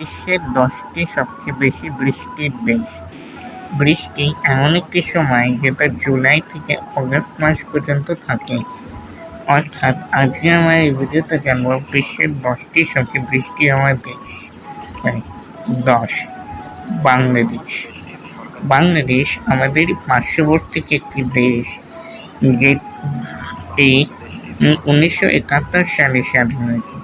বিশ্বের দশটি সবচেয়ে বেশি বৃষ্টির দেশ। বৃষ্টি এমন একটি সময় যেটা জুলাই থেকে অগস্ট মাস পর্যন্ত থাকে। অর্থাৎ আজকে আমরা এই ভিডিওতে জানব বিশ্বের দশটি সবচেয়ে বৃষ্টি হওয়া দেশ। মানে দশ। বাংলাদেশ। বাংলাদেশ আমাদের পার্শ্ববর্তী একটি দেশ, যেটি উনিশশো একাত্তর সালে স্বাধীন হয়েছে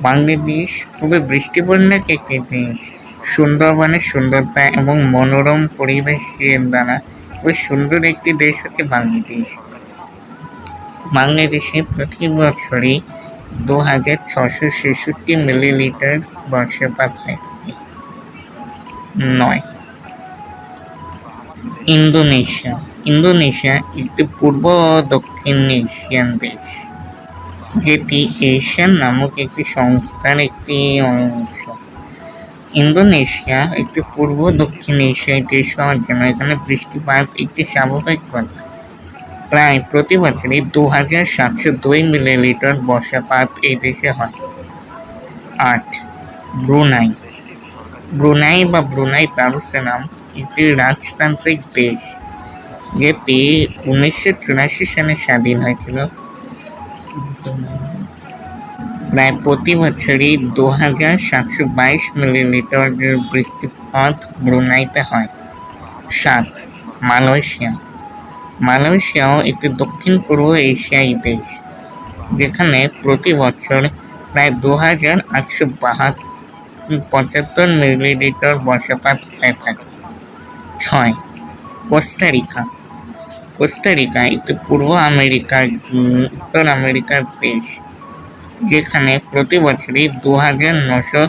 বাংলাদেশ খুবই বৃষ্টিপূর্ণক একটি দেশ সুন্দরবনের সুন্দরতা এবং মনোরম পরিবেশের দ্বারা খুবই সুন্দর একটি দেশ হচ্ছে বাংলাদেশ বাংলাদেশে প্রতি বছরই দু হাজার ছশো ছেষট্টি মিলিলিটার বর্ষাপাত হয়ে। নয়। ইন্দোনেশিয়া। ইন্দোনেশিয়া একটি পূর্ব দক্ষিণ এশিয়ান দেশ। যেটি এশিয়ান নামক একটি সংস্থার একটি অংশ। ইন্দোনেশিয়া, একটি পূর্ব, দক্ষিণ এশিয়ার দেশ হওয়ার জন্য এখানে বৃষ্টিপাত একটি স্বাভাবিক কথা প্রায় প্রতি বছরই দু হাজার সাতশো দুই মিলিলিটার বর্ষাপাত এই দেশে হয়। আট, ব্রুনাই। ব্রুনাই বা ব্রুনাই দারুসালাম একটি রাজতান্ত্রিক দেশ, যেটি উনিশশো চুরাশি সালে স্বাধীন হয়েছিল। প্রায় প্রতি বছরই দু হাজার সাতশো বাইশ মিলিলিটার বৃষ্টিপাত ব্রুনাইতে হয়। সাত, মালয়েশিয়া। মালয়েশিয়াও একটি দক্ষিণ পূর্ব এশিয়াই দেশ, যেখানে প্রতি বছর প্রায় দু হাজার আটশো বাহাত্তর পঁচাত্তর মিলিলিটার বর্ষাপাত হয়ে থাকে। ছয় কোস্টারিকা কোস্টারিকা একটি পূর্ব আমেরিকার উত্তর আমেরিকার দেশ, যেখানে প্রতি বছরই দু হাজার নশো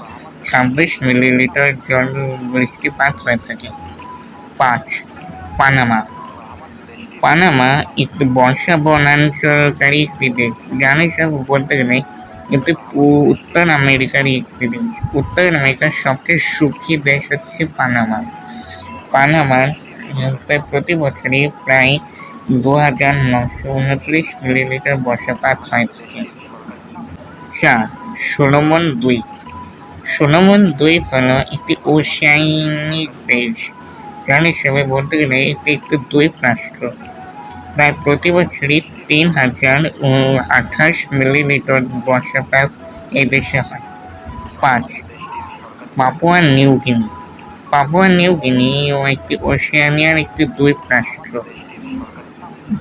ছাব্বিশ মিলিলিটার জল বৃষ্টিপাত হয়ে থাকে। পাঁচ, পানামা। পানামা একটি বর্ষা বনাঞ্চলকারী একটি দেশ। বলতে গেলে এটি উত্তর আমেরিকারই একটি দেশ। উত্তর আমেরিকার সবচেয়ে সুখী দেশ হচ্ছে পানামা। পানামার প্রায় প্রতি বছরই প্রায় দু হাজার নশো উনত্রিশ মিলিলিটার বর্ষাপাত হয়ে। থাকে চার, সোলোমন দ্বীপ সোলোমন দ্বীপ হল একটি ওশিয়ানিক দেশ। যার হিসেবে বলতে গেলে এটি একটি দ্বীপ রাষ্ট্র। প্রায় প্রতি বছরই তিন হাজার আঠাশ মিলিলিটার বর্ষাপাত এই দেশে হয়। পাঁচ, Papua New Guinea. Papua New Guinea ও একটি ওশিয়ানিয়ার একটি দ্বীপ রাষ্ট্র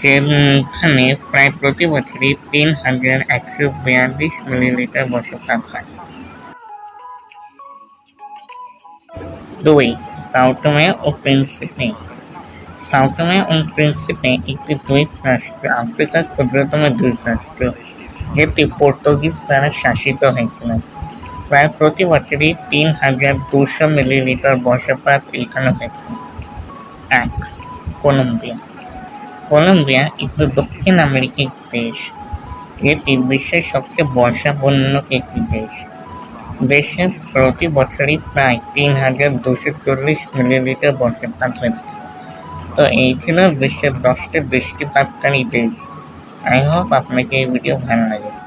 যেখানে প্রায় প্রতি বছরই তিন হাজার একশো বিয়াল্লিশ মিলিলিটার বর্ষপাত হয়। দুই, সাউথমে ও প্রিন্সিপে। সাউথমে ও প্রিন্সিপে একটি দ্বীপ রাষ্ট্র, আফ্রিকার ক্ষুদ্রতম দ্বীপ রাষ্ট্র, যেটি পর্তুগিজ দ্বারা শাসিত হয়েছিল। প্রায় প্রতি বছরই তিন হাজার দুশো মিলিলিটার বর্ষাপাত এখানে হয়েছিল এক, কলম্বিয়া। কলম্বিয়া একটি দক্ষিণ আমেরিকার দেশ। এটি বিশ্বের সবচেয়ে বর্ষাবন্য একটি দেশ। দেশে প্রতি বছরই প্রায় তিন হাজার দুশো চল্লিশ মিলিলিটার বর্ষাপাত হয়ে থাকে। তো এই ছিল বিশ্বের দশটি বৃষ্টিপাতকারী দেশ। আই হোপ আপনাকে এই ভিডিও ভালো লেগেছে।